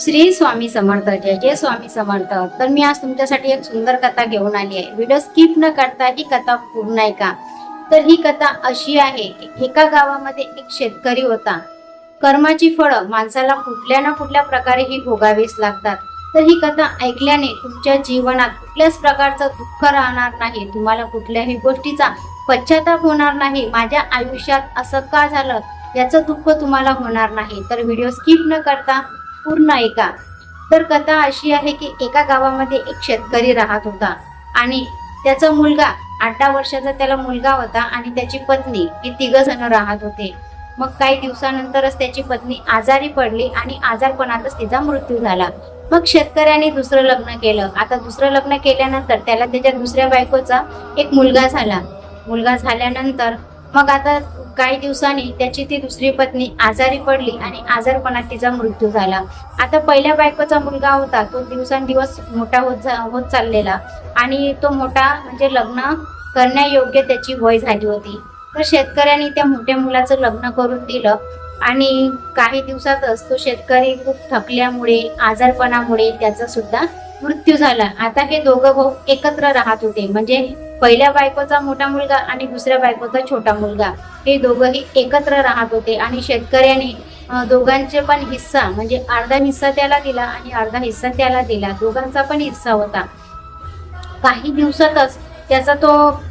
श्री स्वामी समर्थ जय जय स्वामी समर्थ. तर मी आज तुमच्यासाठी एक सुंदर कथा घेऊन आली आहे. व्हिडिओ स्किप न करता ही कथा पूर्ण आहे का? तर ही कथा अशी आहे एका गावामध्ये एक शेतकरी होता. कर्माची फळं माणसाला कुठल्या ना कुठल्या प्रकारे ही भोगावीच लागतात. तर ही कथा ऐकल्याने तुमच्या जीवनात कुठल्याच प्रकारचं दुःख राहणार नाही. तुम्हाला कुठल्याही गोष्टीचा पश्चाताप होणार नाही. माझ्या आयुष्यात असं का झालं? याचं दुःख तुम्हाला होणार नाही. तर व्हिडिओ स्किप न करता पूर्ण ऐका तर कथा अशी आहे की एका गावामध्ये एक शेतकरी राहत होता आणि त्याचा मुलगा आठ दहा वर्षाचा त्याला मुलगा होता आणि त्याची पत्नी हे तिघ जण राहत होते. मग काही दिवसानंतरच त्याची पत्नी आजारी पडली आणि आजारपणातच तिचा मृत्यू झाला. मग शेतकऱ्याने दुसरं लग्न केलं. आता दुसरं लग्न केल्यानंतर त्याला त्याच्या दुसऱ्या बायकोचा एक मुलगा झाला. मुलगा झाल्यानंतर मग आता काही दिवसांनी त्याची ती दुसरी पत्नी आजारी पडली आणि आजारपणात तिचा मृत्यू झाला. आता पहिल्या बायकोचा मुलगा होता तो दिवसांदिवस मोठा होत जा- होत चाललेला आणि तो मोठा म्हणजे लग्न करण्यायोग्य त्याची वय झाली होती. तर शेतकऱ्यांनी त्या मोठ्या मुलाचं लग्न करून दिलं आणि काही दिवसातच तो शेतकरी खूप थकल्यामुळे आजारपणामुळे त्याचा सुद्धा मृत्यू झाला. आता हे दोघं भाऊ एकत्र राहत होते. म्हणजे पहिल्या बायकोचा मोठा मुलगा आणि दुसऱ्या बायकोचा छोटा मुलगा. हे दोघंही एकत्र राहत होते. आणि शेतकऱ्याने दोघांचे पण हिस्सा म्हणजे अर्धा हिस्सा त्याला दिला आणि अर्धा हिस्सा त्याला दिला. दोघांचा पण हिस्सा होता. काही दिवसातच त्याचा तो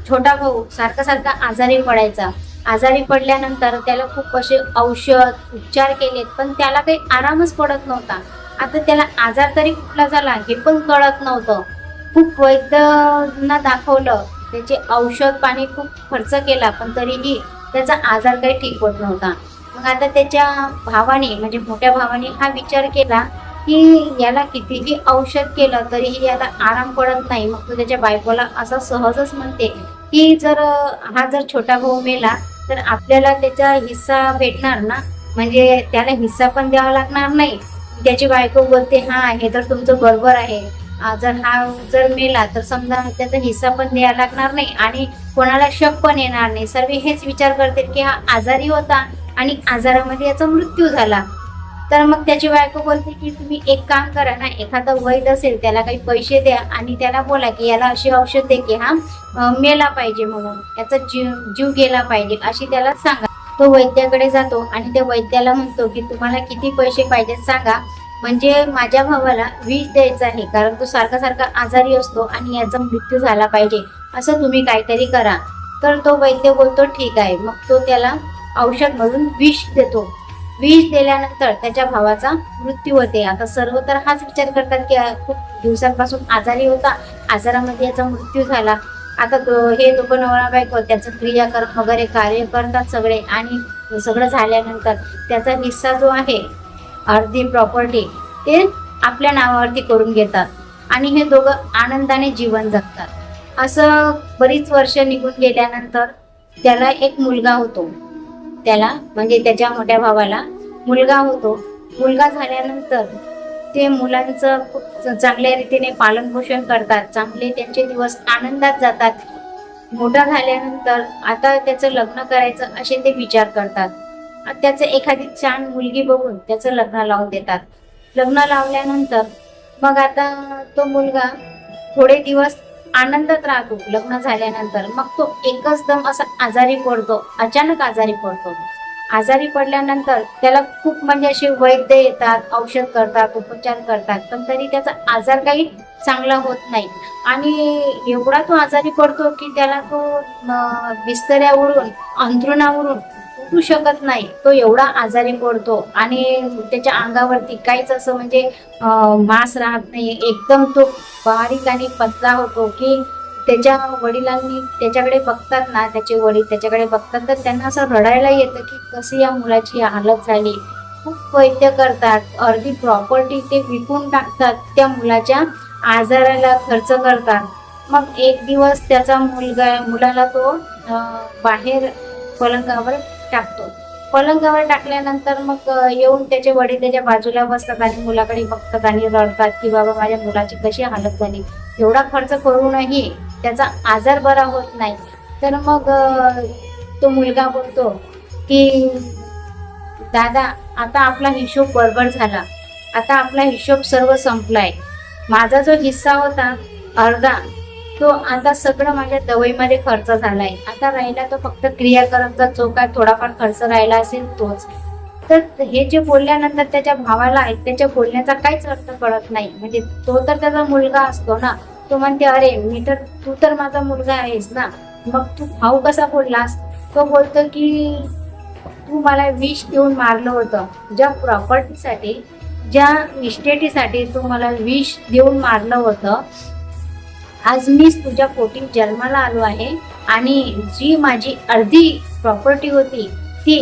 छोटा भाऊ सारखा सारखा आजारी पडायचा. आजारी पडल्यानंतर त्याला खूप असे औषध उपचार केलेत पण त्याला काही आरामच पडत नव्हता. आता त्याला आजार तरी कुठला झाला हे पण कळत नव्हतं. खूप वैद्यांना दाखवलं. त्याचे औषध पाणी खूप खर्च केला पण तरीही त्याचा आजार काही ठीक होत नव्हता. मग आता त्याच्या भावाने म्हणजे मोठ्या भावाने हा विचार केला की याला कितीही औषध केलं तरीही याला आराम पडत नाही. मग तो त्याच्या बायकोला असा सहजच म्हणते की जर हा जर छोटा भाऊ मेला तर आपल्याला त्याचा हिस्सा भेटणार ना? म्हणजे त्याला हिस्सा पण द्यावा लागणार नाही. त्याची बायको बोलते हा हे तर तुमचं बरोबर आहे. जर हा जर मेला तर समजा त्याचा हिस्सा पण द्यावा लागणार नाही आणि कोणाला शक पण येणार नाही. सर्व हेच विचार करते की हा आजारी होता आणि आजारामध्ये याचा मृत्यू झाला. तर मग त्याची बायको बोलते की तुम्ही एक काम करा ना एखादा वैद असेल त्याला काही पैसे द्या आणि त्याला बोला की याला अशी औषध दे की हा मेला पाहिजे म्हणून. याचा जीव जीव गेला पाहिजे अशी त्याला सांगा. तो वैद्याकडे जातो आणि त्या वैद्याला म्हणतो की तुम्हाला किती पैसे पाहिजेत सांगा. म्हणजे माझ्या भावाला विष द्यायचं आहे कारण तो सारखा सारखा आजारी असतो आणि याचा मृत्यू झाला पाहिजे असं तुम्ही काहीतरी करा. तर तो वैद्य बोलतो ठीक आहे. मग तो त्याला औषध म्हणून विष देतो. विष दिल्यानंतर त्याच्या भावाचा मृत्यू होते. आता सर्व तर हाच विचार करतात की खूप दिवसांपासून आजारी होता आजारामध्ये याचा मृत्यू झाला. आता तो- हे दोघं नवरा बायको त्याचं क्रियाकर्म वगैरे कार्य करतात सगळे आणि सगळं झाल्यानंतर त्याचा हिस्सा जो आहे अर्धी प्रॉपर्टी ते आपल्या नावावरती करून घेतात. आणि हे दोघं आनंदाने जीवन जगतात. असं बरीच वर्ष निघून गेल्यानंतर त्याला एक मुलगा होतो. त्याला म्हणजे त्याच्या मोठ्या भावाला मुलगा होतो. मुलगा झाल्यानंतर ते मुलांचं खूप चांगल्या रीतीने पालनपोषण करतात. चांगले त्यांचे दिवस आनंदात जातात. मोठा झाल्यानंतर आता त्याचं लग्न करायचं असे ते विचार करतात. त्याचं एखादी छान मुलगी बघून त्याचं लग्न लावून देतात. लग्न लावल्यानंतर मग आता तो मुलगा थोडे दिवस आनंदात राहतो. लग्न झाल्यानंतर मग तो एकच दम असा आजारी पडतो. अचानक आजारी पडतो. आजारी पडल्यानंतर त्याला खूप म्हणजे असे वैद्य येतात औषध करतात उपचार करतात. पण तरी त्याचा आजार काही चांगला होत नाही. आणि एवढा तो आजारी पडतो की त्याला तो बिस्तऱ्यावरून अंथरुणावरून उठू शकत नाही. तो एवढा आजारी पडतो आणि त्याच्या अंगावरती काहीच असं म्हणजे मास मांस राहत नाही एकदम तो बारीक आणि पतला होतो की त्याच्या वडिलांनी त्याच्याकडे बघतात ना त्याचे वडील त्याच्याकडे बघतात तर त्यांना असं रडायला येतं की कशी या मुलाची हालत झाली. खूप वैद्य करतात अर्धी प्रॉपर्टी ते विकून टाकतात त्या मुलाच्या आजाराला खर्च करतात. मग एक दिवस त्याचा मुलगा मुलाला तो बाहेर पलंगावर टाकतो. पलंगावर टाकल्यानंतर मग येऊन त्याचे वडील त्याच्या बाजूला बसतात आणि मुलाकडे बघतात आणि रडतात की बाबा माझ्या मुलाची कशी हालत झाली. एवढा खर्च करूनही त्याचा आजार बरा होत नाही. तर मग तो मुलगा बोलतो की दादा आता आपला हिशोब बरोबर झाला. आता आपला हिशोब सर्व संपलाय. माझा जो हिस्सा होता अर्धा तो आता सगळं माझ्या दवाईमध्ये खर्च झालाय. आता राहिला तो फक्त क्रियाकरणचा जो काय थोडाफार खर्च राहिला असेल तोच. तर हे जे बोलल्यानंतर त्याच्या भावाला आहे त्याच्या बोलण्याचा काहीच अर्थ कळत नाही. म्हणजे तो तर त्याचा मुलगा असतो ना. तो म्हणते अरे मी तर तू तर माझा मुलगा आहेस ना. मग तू भाऊ कसा बोललास? तो बोलतो की तू मला विष देऊन मारलं होतं. ज्या प्रॉपर्टीसाठी ज्या इस्टेटीसाठी तू मला विष देऊन मारलं होतं आज मीच तुझ्या पोटी जन्माला आलो आहे आणि जी माझी अर्धी प्रॉपर्टी होती ती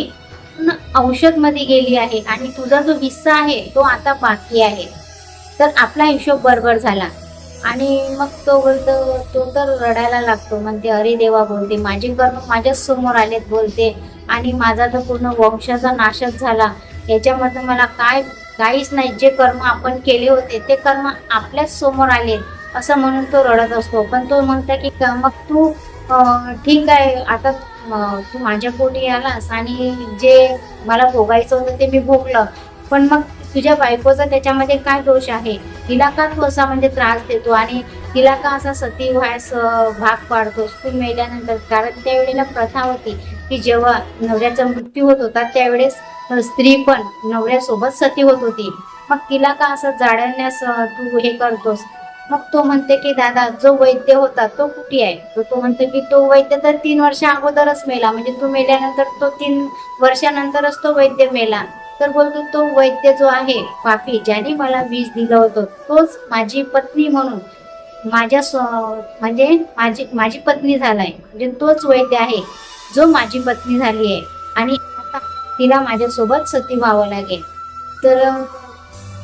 औषधमध्ये गेली आहे आणि तुझा जो हिस्सा आहे तो आता बाकी आहे. तर आपला हिशोब बरोबर झाला. आणि मग तो बोलतो तो तर रडायला लागतो. म्हणते अरे देवा बोलते माझे कर्म माझ्याच समोर आलेत बोलते. आणि माझा तर पूर्ण वंशाचा नाशच झाला. याच्यामध्ये मला काय काहीच नाही. जे कर्म आपण केले होते ते कर्म आपल्याच समोर आले असं म्हणून तो रडत असतो. पण तो म्हणतो की मग तू ठीक आहे. आता तू माझ्या पोटी आलास आणि जे मला भोगायचं होतं ते मी भोगलं. पण मग तुझ्या बायकोचा त्याच्यामध्ये काय दोष आहे? तिला का तू असा म्हणजे त्रास देतो आणि तिला का असा सती व्हायस भाग पाडतोस? तू मेल्यानंतर कारण त्यावेळेला प्रथा होती की जेव्हा नवऱ्याचा मृत्यू होत होता त्यावेळेस स्त्री पण नवऱ्यासोबत सती होत होती. मग तिला का असं जाळण्यास तू हे करतोस? मग तो म्हणते की दादा जो वैद्य होता तो कुठे आहे? तर तो म्हणतो की तो वैद्य तर तीन वर्ष अगोदरच मेला. म्हणजे तू मेल्यानंतर तो तीन वर्षानंतरच तो वैद्य मेला. तर बोलतो तो वैद्य जो आहे पापी ज्याने मला विष दिलं होतं तोच माझी पत्नी म्हणून माझ्या स्व- म्हणजे माझी माझी पत्नी झालाय. म्हणजे तोच वैद्य आहे जो माझी पत्नी झाली आहे. आणि आता तिला माझ्यासोबत सती व्हावं लागेल. तर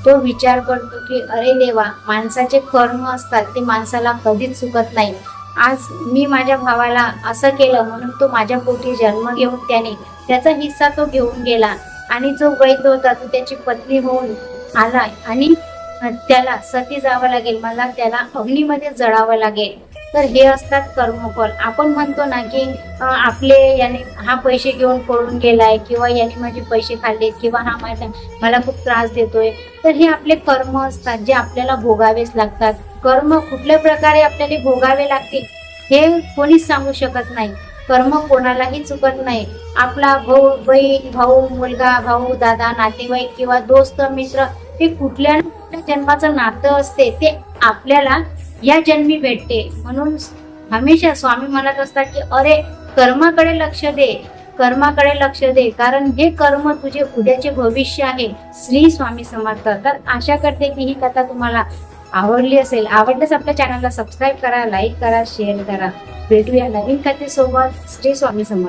तो विचार करतो की अरे देवा माणसाचे कर्म असतात ते माणसाला कधीच चुकत नाही. आज मी माझ्या भावाला असं केलं म्हणून तो माझ्या पोटी जन्म घेऊन त्याने त्याचा हिस्सा तो घेऊन गेला. आणि जो वैद्य होता तो त्याची पत्नी होऊन आला. आणि त्याला सती जावं लागेल. मला त्याला अग्नीमध्ये जळावं लागेल. तर हे असतात कर्मफल. आपण म्हणतो ना की आपले याने हा पैसे घेऊन पळून गेलाय किंवा याने माझे पैसे खाल्ले किंवा हा माझ्या मला खूप त्रास देतोय. तर हे आपले कर्म असतात जे आपल्याला भोगावेच लागतात. कर्म कुठल्या प्रकारे आपल्याला भोगावे लागतील हे कोणीच सांगू शकत नाही. कर्म कोणालाही चुकत नाही. आपला भाऊ बहीण भाऊ मुलगा भाऊ दादा नातेवाईक किंवा दोस्त मित्र हे कुठल्या कुठल्या जन्माचं नातं असते ते आपल्याला या जन्मी भेटते. म्हणून हमेशा स्वामी म्हणत असतात की अरे कर्माकडे लक्ष दे. कर्माकडे लक्ष दे. कारण हे कर्म तुझे उद्याचे भविष्य आहे. श्री स्वामी समर्थ. तर आशा करते की ही कथा तुम्हाला आवडली असेल. आवडल्यास आपल्या चॅनलला सबस्क्राईब करा लाईक करा शेअर करा. भेटूया नवीन कथेसोबत. श्री स्वामी समर्थ.